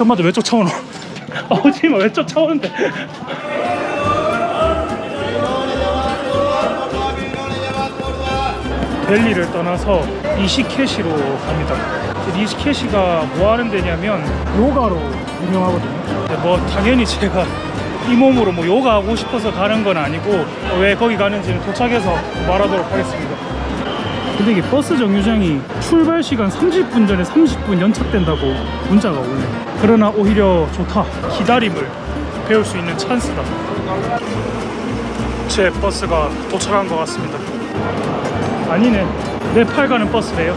저마저 왜 쫓아오노? 오지마 왜 쫓아오는데? 델리를 떠나서 이시케시로 갑니다. 이시케시가 뭐 하는 데냐면 요가로 유명하거든요. 뭐 당연히 제가 이 몸으로 뭐 요가 하고 싶어서 가는 건 아니고 왜 거기 가는지는 도착해서 말하도록 하겠습니다. 근데 이게 버스 정류장이 출발 시간 30분 전에 30분 연착된다고 문자가 오네요. 그러나 오히려 좋다. 기다림을 배울 수 있는 찬스다. 제 버스가 도착한 것 같습니다. 아니네. 네팔 가는 버스래요.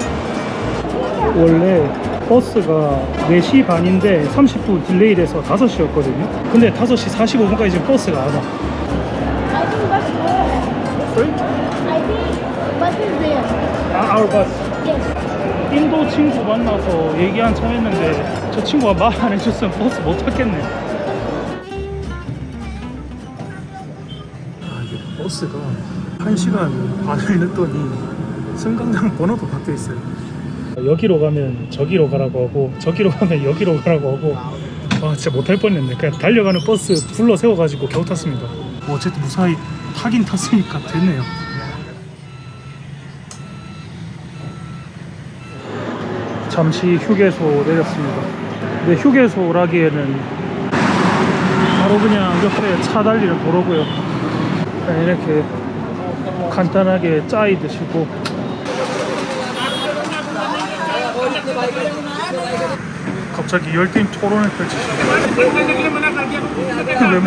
원래 버스가 4시 반인데 30분 딜레이 돼서 5시였거든요. 근데 5시 45분까지 지금 버스가 안 와. I think bus there. I think bus is there. 아, our bus. Yes. 인도 친구 만나서 얘기 한참 했는데 저 친구가 말 안 해줬으면 버스 못 탔겠네. 아 이게 버스가 한 시간 반을 늦더니 승강장 번호도 바뀌어 있어요. 여기로 가면 저기로 가라고 하고 저기로 가면 여기로 가라고 하고 아 진짜 못할 뻔했네. 그냥 달려가는 버스 불러 세워가지고 겨우 탔습니다. 뭐 어쨌든 무사히 타긴 탔으니까 됐네요. 잠시 휴게소 내렸습니다. 근데 휴게소라기에는 바로 그냥 옆에 차 달리는 도로고요. 그냥 이렇게 간단하게 짜이 드시고 갑자기 열띤 토론을 펼치시고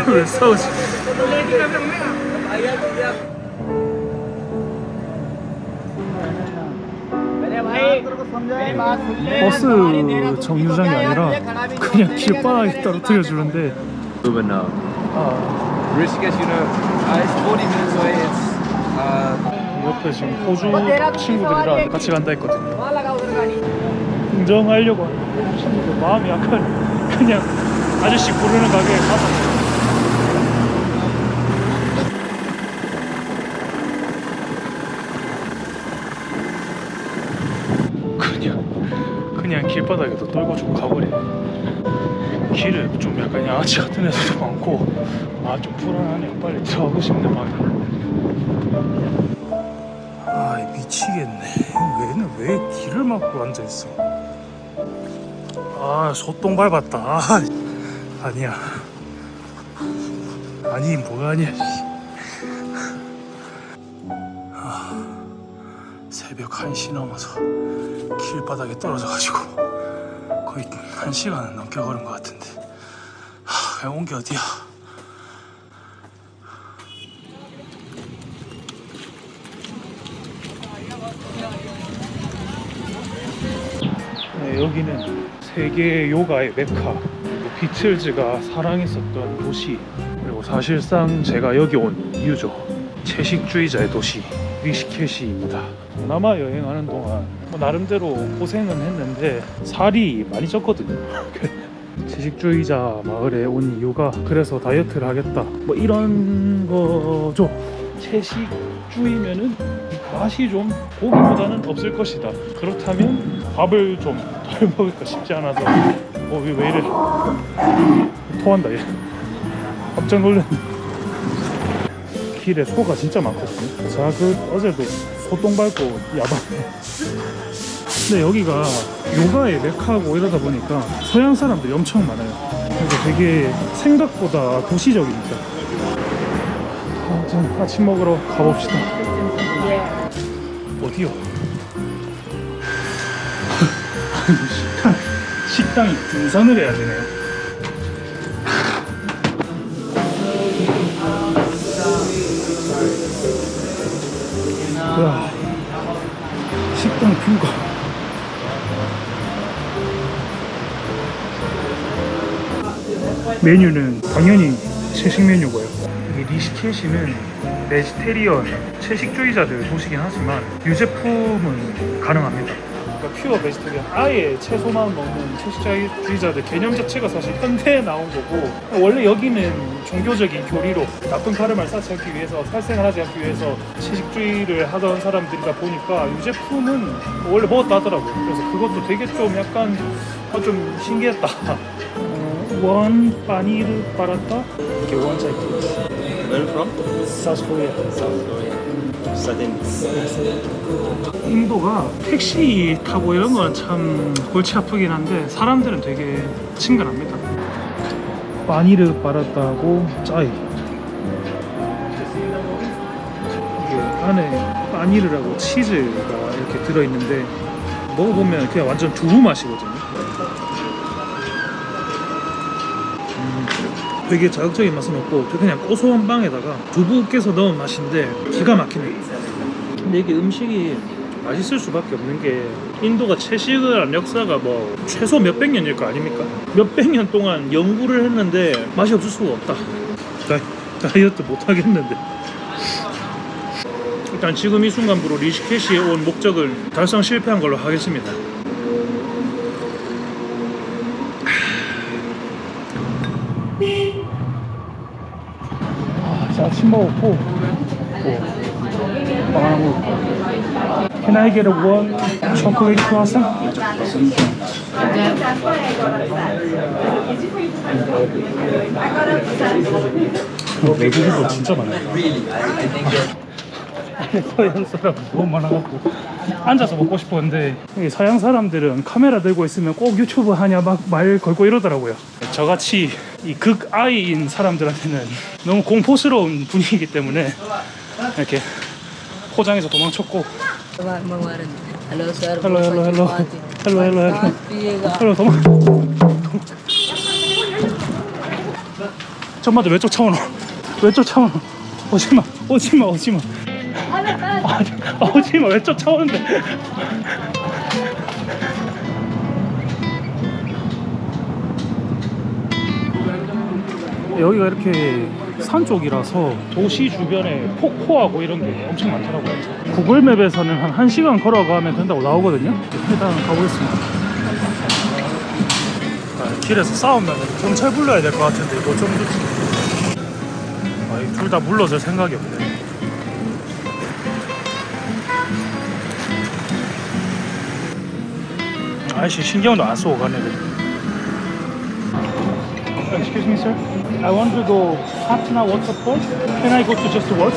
왜, 왜 싸우지? 버스 정류장이 아니라 그냥 길바닥에 떨어뜨려 주는데 Uber now. 아, Rishikesh, you know, it's 40 minutes away. It's uh, 옆에 지금 호주 친구들이랑 같이 간다 했거든요. 인정하려고 하는 친구들 마음이 약간 그냥 아저씨 부르는 가게에 가서 그냥 길바닥에도 떨고 주고 가버리네. 길에 좀 약간 양아치 같은 애들도 많고 아 좀 불안하네 빨리 들어가고 싶네 방에 아 미치겠네. 얘는 왜 길을 막고 앉아있어? 아 소똥 밟았다. 아, 아니야. 아니 뭐가 아니야 씨. 아, 새벽 1시 넘어서 길바닥에 떨어져가지고 거의 1시간은 넘게 걸은 것 같은데. 하, 온게 어디야? 네, 여기는 세계 요가의 메카. 비틀즈가 사랑했었던 도시. 그리고 사실상 제가 여기 온 이유죠 채식주의자의 도시 리시케시입니다. 동남아 여행하는 동안 뭐 나름대로 고생은 했는데 살이 많이 쪘거든요. 채식주의자 마을에 온 이유가 그래서 다이어트를 하겠다. 뭐 이런 거죠. 채식주의면은 맛이 좀 고기보다는 없을 것이다. 그렇다면 밥을 좀 덜 먹을까 싶지 않아서. 어왜 왜 이래? 토한다 얘. 깜짝 놀랐네 길에 소가 진짜 많거든요 제가 그 어제도 소똥 밟고 야밤에 근데 여기가 요가의 메카고 이러다 보니까 서양 사람들이 엄청 많아요. 그래서 되게 생각보다 도시적입니다. 아무튼 아침 먹으러 가봅시다. 어디요? 식당, 식당이 등산을 해야 되네요. 와, 식당 뷰가 메뉴는 당연히 채식 메뉴고요. 이 리시케시는 베지테리언 채식주의자들 도시긴 하지만 유제품은 가능합니다. 그러니까 퓨어 베지테리언 아예 채소만 먹는 채식주의자들 개념 자체가 사실 현대에 나온 거고 원래 여기는 종교적인 교리로 나쁜 카르마를 않기 위해서 살생을 하지 않기 위해서 채식주의를 하던 사람들이다 보니까 유제품은 원래 먹었다 하더라고요. 그래서 그것도 되게 좀 약간 어, 좀 신기했다. paneer paratha. Okay, one side please. Where from? South Korea. South Korea. Southern. 인도가 택시 타고 이런 건 참 골치 아프긴 한데 사람들은 되게 친근합니다. 바니르 바라타하고 짜이. 안에 바니르라고 치즈가 이렇게 들어있는데 먹어보면 그냥 완전 두부 맛이거든요. 되게 자극적인 맛은 없고 그냥 고소한 빵에다가 두부 깨서 넣은 맛인데 기가 막히네. 근데 이게 음식이 맛있을 수밖에 없는 게 인도가 채식을 한 역사가 뭐 최소 몇백 년일 거 아닙니까? 몇백 년 동안 연구를 했는데 맛이 없을 수가 없다. 다이, 다이어트 못 하겠는데. 일단 지금 이 순간부로 리시케시에 온 목적을 달성 실패한 걸로 하겠습니다. 침 먹었고, 뭐, 빵 하나 먹을까? Can I get a one chocolate croissant? 외국인도 진짜 많아요. 서양 사람 너무 많아갖고 앉아서 먹고 싶었는데 서양 사람들은 카메라 들고 있으면 꼭 유튜브 하냐 막 말 걸고 이러더라고요. 저같이 이 극아이인 사람들한테는 너무 공포스러운 분위기이기 때문에 이렇게 포장해서 도망쳤고. Halo, halo. Halo, halo, halo. Piye 헬로 도망 도망- 전마들 왜 쫓아오노 왜 쫓아오노 오지마 오지마 오지마 아, 오지마 왜 쫓아오는데 여기가 이렇게 산 쪽이라서 도시 주변에 폭포하고 이런 게 엄청 많더라고요 구글맵에서는 한 1시간 걸어가면 된다고 나오거든요 일단 가보겠습니다 아, 길에서 싸우면 경찰 불러야 될 것 같은데 이거 좀 아, 둘다 물러설 생각이 없네 아저씨 신경도 안 쓰고 가네 Excuse me sir I want to go Patna waterfall Can I go to just work?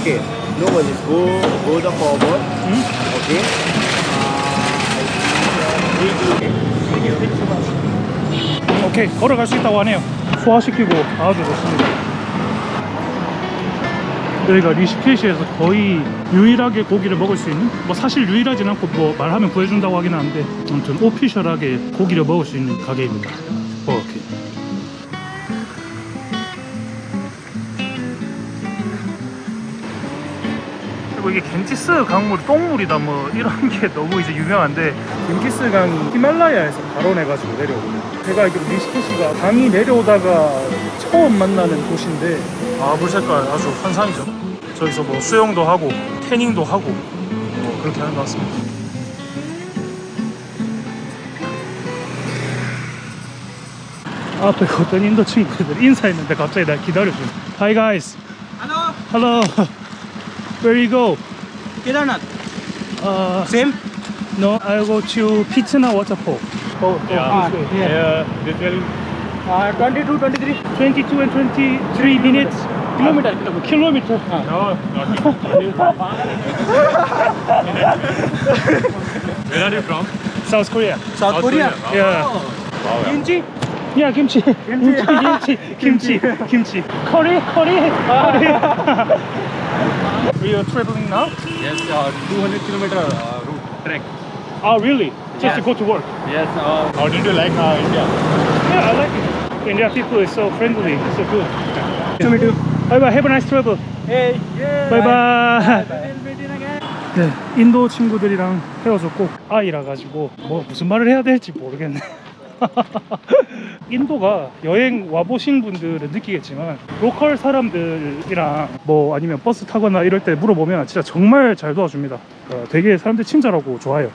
Okay. No worries. Go, go the forward. 응? Okay. 오케이 걸어갈 수 있다고 하네요 소화시키고 아주 좋습니다 여기가 리시케시에서 거의 유일하게 고기를 먹을 수 있는 뭐 사실 유일하진 않고 뭐 말하면 구해준다고 하긴 하는데 아무튼 오피셜하게 고기를 먹을 수 있는 가게입니다. 오케이. 그리고 이게 겐지스 강물 똥물이다 뭐 이런 게 너무 이제 유명한데 겐지스 강이 히말라야에서 발원해가지고 내려오거든요 제가 알기로 리시케시가 강이 내려오다가 처음 만나는 곳인데 아 물 색깔 아주 환상이죠. 저기서 뭐 수영도 하고 태닝도 하고 뭐 그렇게 하는 것 같습니다 앞에 어떤 인도 친구들 인사했는데 갑자기 날 기다려주네 Hi guys Hello, Hello Where you go? Kedarnath. Uh, Same? No, I'll go to Pitna waterfall. Oh, Ah, this way. yeah. this will Uh, 22, 23. 22 and 23 minutes. Kilometer. Kilometer. no, not Where are you from? South Korea. South Korea. Yeah. Wow. Kimchi. Yeah, kimchi. Kimchi, kimchi, kimchi, kimchi. Curry, curry, curry. we are traveling now. Yes, uh, 200 kilometer uh, route trek. Oh, really? Just to go to work. Yes. Uh, how did you like uh, India? Yeah, I like it. India people is so friendly, so good. To meet you. Bye bye. Have a nice travel. Hey. Yeah. Bye bye. We'll meet in again. 네, 인도 친구들이랑 헤어졌고 아이라 가지고 뭐 무슨 말을 해야 될지 모르겠네. 인도가 여행 와보신 분들은 느끼겠지만 로컬 사람들이랑 뭐 아니면 버스 타거나 이럴 때 물어보면 진짜 정말 잘 도와줍니다. 어, 되게 사람들 친절하고 좋아요.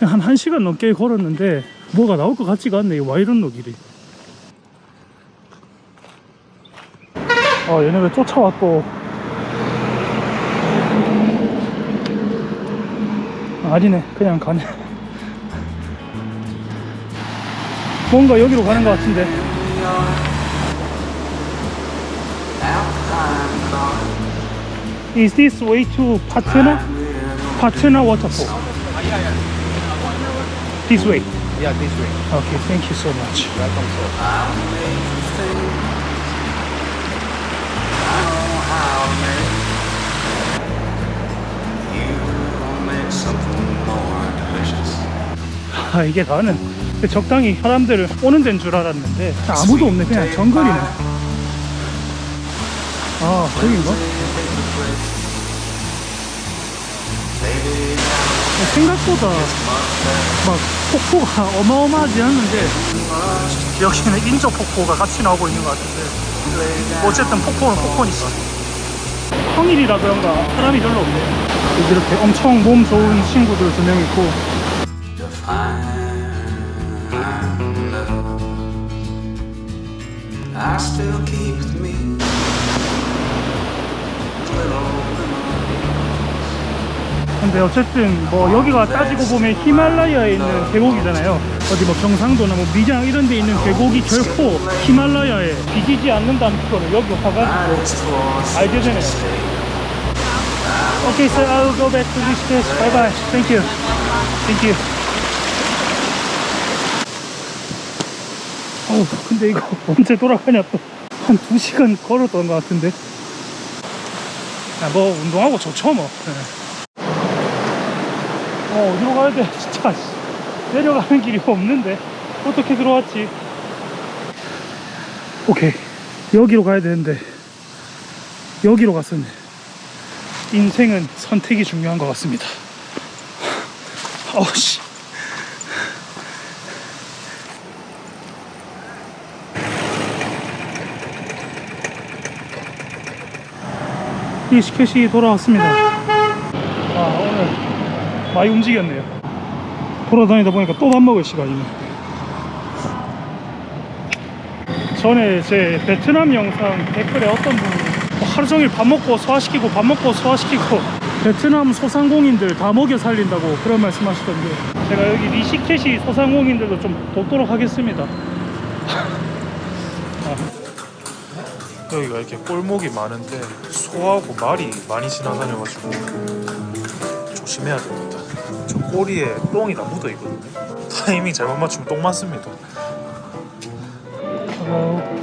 한 1시간 넘게 걸었는데 뭐가 나올 것 같지가 않네. 이 와이런로 길이. 아 얘네 왜 쫓아와 또 아니네 그냥 가네 뭔가 여기로 가는 것 같은데. Is this way to Patna? Patna waterfall. This way. Yeah, this way. Okay, thank you so much. Welcome, sir. 아 이게 나는 적당히 사람들 오는 데인 줄 알았는데 아무도 없네. 그냥 정글이네. 아 저기인가? 생각보다 막 폭포가 어마어마하지 않는데 여기는 인조 폭포가 같이 나오고 있는 것 같은데 어쨌든 폭포는 폭포니까 평일이라 그런가 사람이 별로 없네 여기 이렇게 엄청 몸 좋은 친구들 두 명 있고. 근데 어쨌든 뭐 여기가 따지고 보면 히말라야에 있는 계곡이잖아요. 어디 뭐 경상도나 뭐 미장 이런 데 있는 계곡이 결코 히말라야에 비기지 않는다는 거를 여기 와가지고 알게 되네요. Okay, so I'll go back to this place. Bye bye. Thank you. Thank you. 어우, 근데 이거 언제 돌아가냐 또. 한 2시간 걸었던 것 같은데. 야, 뭐 운동하고 좋죠 뭐. 네. 어, 어디로 가야 돼? 진짜. 씨. 내려가는 길이 없는데. 어떻게 들어왔지? 오케이. 여기로 가야 되는데. 여기로 갔었네. 인생은 선택이 중요한 것 같습니다. 어우씨. 리시켓이 돌아왔습니다. 아, 오늘 많이 움직였네요. 돌아다니다 보니까 또 밥 먹을 시간이네. 전에 제 베트남 영상 댓글에 어떤 분이 뭐 하루 종일 밥 먹고 소화시키고 밥 먹고 소화시키고 베트남 소상공인들 다 먹여 살린다고 그런 말씀 하시던데 제가 여기 리시켓이 소상공인들도 좀 돕도록 하겠습니다. 여기가 이렇게 골목이 많은데 소하고 말이 많이 지나다녀가지고 조심해야 됩니다. 저 꼬리에 똥이 다 묻어 있거든요. 타이밍 잘못 맞추면 똥 맞습니다. 뭐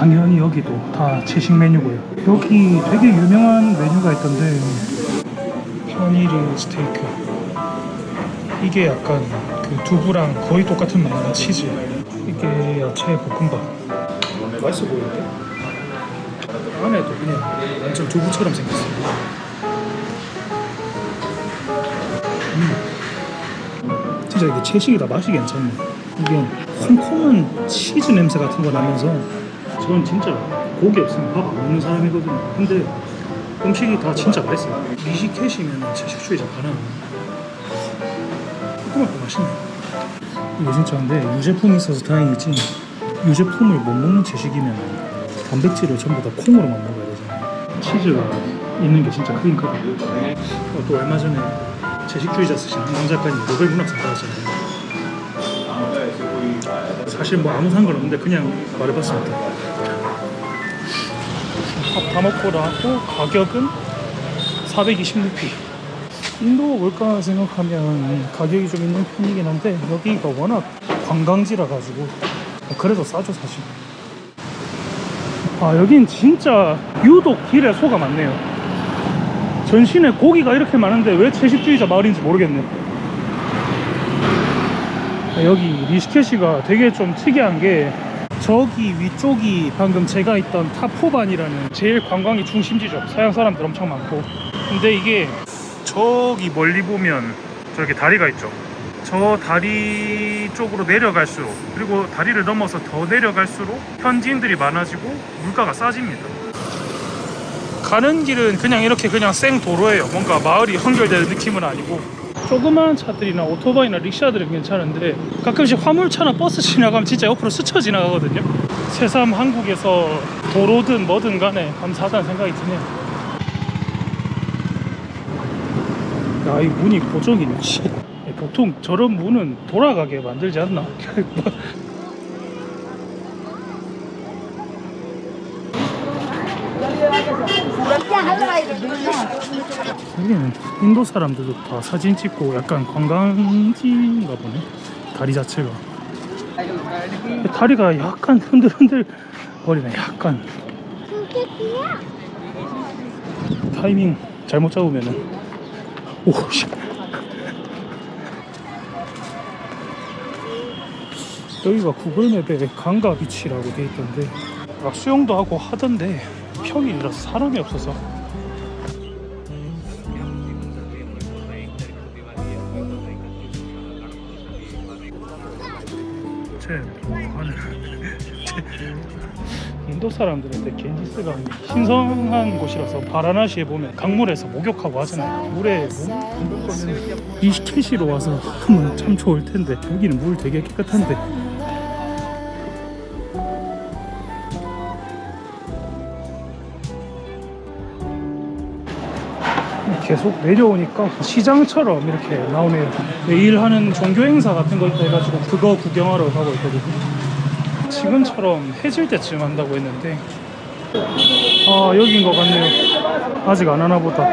당연히 여기도 다 채식 메뉴고요. 여기 되게 유명한 메뉴가 있던데 파니르 스테이크. 이게 약간 그 두부랑 거의 똑같은 맛이다 치즈. 이게 야채 볶음밥. 맛있어 보이는데? 안에도 그냥 완전 두부처럼 생겼어. 음. 진짜 이게 채식이 다 맛이 괜찮네. 이게 콩콩한 치즈 냄새 같은 거 나면서 저는 진짜 고기 없으면 밥 안 먹는 사람이거든요. 근데 음식이 다 진짜 맛있어요. 미식캐시면 채식주의자 가나. 조금만 더 맛있네. 이게 진짜 근데 유제품이 있어서 다행이지 유제품을 못 먹는 채식이면 단백질을 전부 다 콩으로만 먹어야 되잖아요. 치즈가 있는 게 진짜 크긴 크다. 어, 또 얼마 전에 채식주의자 쓰신 한강 작가님 노벨 문학상 받았잖아요. 사실 뭐 아무 상관없는데 그냥 말해봤습니다. 밥다 먹고 나고 가격은 420루피. 인도 올까 생각하면 가격이 좀 있는 편이긴 한데 여기가 워낙 관광지라 가지고 그래도 싸죠 사실. 아 여긴 진짜 유독 길에 소가 많네요. 전신에 고기가 이렇게 많은데 왜 채식주의자 마을인지 모르겠네. 여기 리시켓이가 되게 좀 특이한 게 저기 위쪽이 방금 제가 있던 타포반이라는 제일 관광이 중심지죠. 서양 사람들 엄청 많고. 근데 이게 저기 멀리 보면 저렇게 다리가 있죠. 저 다리 쪽으로 내려갈수록 그리고 다리를 넘어서 더 내려갈수록 현지인들이 많아지고 물가가 싸집니다. 가는 길은 그냥 이렇게 그냥 생 도로예요. 뭔가 마을이 연결되는 느낌은 아니고 조그마한 차들이나 오토바이나 릭샤들은 괜찮은데 가끔씩 화물차나 버스 지나가면 진짜 옆으로 스쳐 지나가거든요. 새삼 한국에서 도로든 뭐든 간에 감사하다는 생각이 드네요. 야, 이 문이 고정이네. 씨. 보통 저런 문은 돌아가게 만들지 않나? 여기는 인도 사람들도 다 사진 찍고 약간 관광지인가 보네. 다리 자체가. 다리가 약간 흔들흔들 거리네 약간. 타이밍 잘못 잡으면은. 오씨. 여기가 구글맵에 강가 비치라고 돼 있던데. 막 수영도 하고 하던데 평일이라서 사람이 없어서 하늘 인도 사람들한테 겐지스가 신성한 곳이라서 바라나시에 보면 강물에서 목욕하고 하잖아요 물에 몸 거면 이시케시로 와서 하면 참 좋을 텐데 여기는 물 되게 깨끗한데 계속 내려오니까 시장처럼 이렇게 나오네요. 매일 하는 종교 행사 같은 거 있다 해가지고 그거 구경하러 가고 있거든요. 지금처럼 해질 때쯤 한다고 했는데 아 여긴 것 같네요. 아직 안 하나 보다.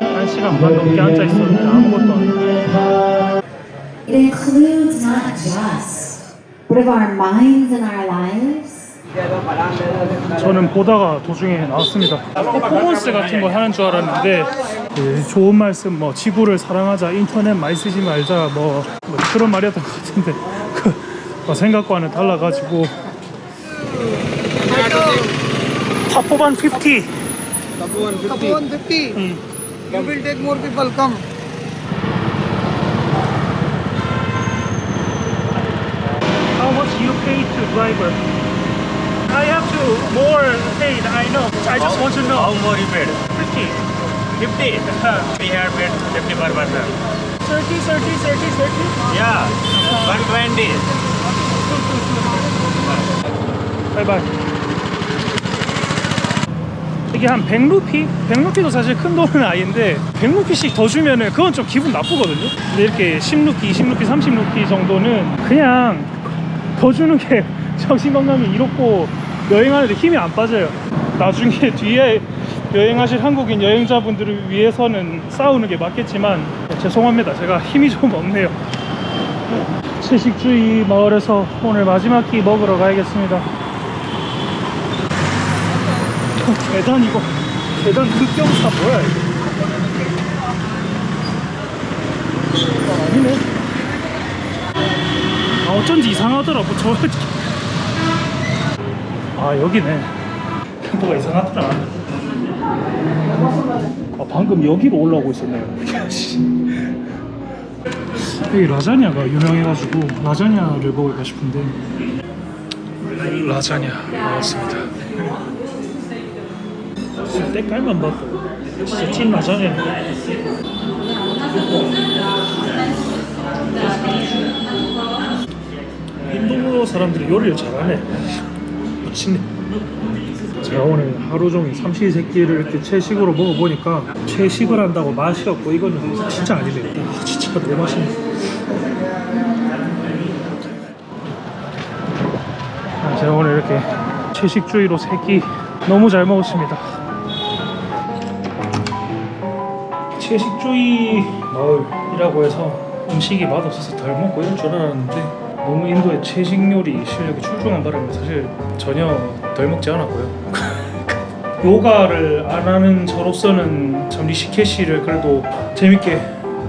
한 시간 반 넘게 앉아 있었는데 아무것도 안 just, of our minds and our lives. 저는 보다가 도중에 나왔습니다. 퍼포먼스 같은 거 하는 줄 알았는데 그 좋은 말씀 뭐 지구를 사랑하자 인터넷 많이 쓰지 말자 뭐, 뭐 그런 말이었던 것 같은데 그 어, 생각과는 달라가지고 타포반 50 150. You will take more people. Come. How much you pay to driver? I have to more paid I know I just want to know How more you paid? 50 50. we have paid 50 per person. 30 30 30 30 Yeah. 120. 바이바이. 이게 한 100루피? 100루피도 사실 큰 돈은 아닌데 100루피씩 더 주면은 그건 좀 기분 나쁘거든요. 근데 이렇게 10루피, 20루피, 30루피 정도는 그냥 더 주는 게 정신건강에 이롭고 여행하는데 힘이 안 빠져요. 나중에 뒤에 여행하실 한국인 여행자분들을 위해서는 싸우는 게 맞겠지만 죄송합니다. 제가 힘이 좀 없네요. 채식주의 마을에서 오늘 마지막 끼 먹으러 가야겠습니다. 계단 이거 계단 급경사 뭐야 이거 아, 아니네 아 어쩐지 이상하더라 뭐저 아 여기네. 뭐가 이상하더라. 아 방금 여기로 올라오고 있었네요. 여기 라자냐가 유명해가지고 라자냐를 먹을까 싶은데. 라자냐 나왔습니다. 때깔만 봐도 진짜 찐 라자냐. 인도 사람들이 요리를 잘하네 미친네 제가 오늘 하루 종일 삼시 세끼를 이렇게 채식으로 먹어보니까 채식을 한다고 맛이 없고 이거는 진짜 아니네요. 와, 진짜 너무 맛있네. 아, 제가 오늘 이렇게 채식주의로 세끼 너무 잘 먹었습니다. 채식주의 마을이라고 해서 음식이 맛없어서 덜 먹고 이런 줄 알았는데 너무 인도의 채식 요리 실력이 출중한 바람에 사실 전혀 덜 먹지 않았고요. 요가를 안 하는 저로서는 참 리시케시를 그래도 재밌게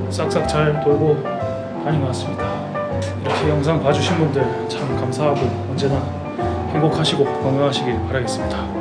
싹싹 잘 돌고 다닌 것 같습니다. 이렇게 영상 봐주신 분들 참 감사하고 언제나 행복하시고 건강하시길 바라겠습니다.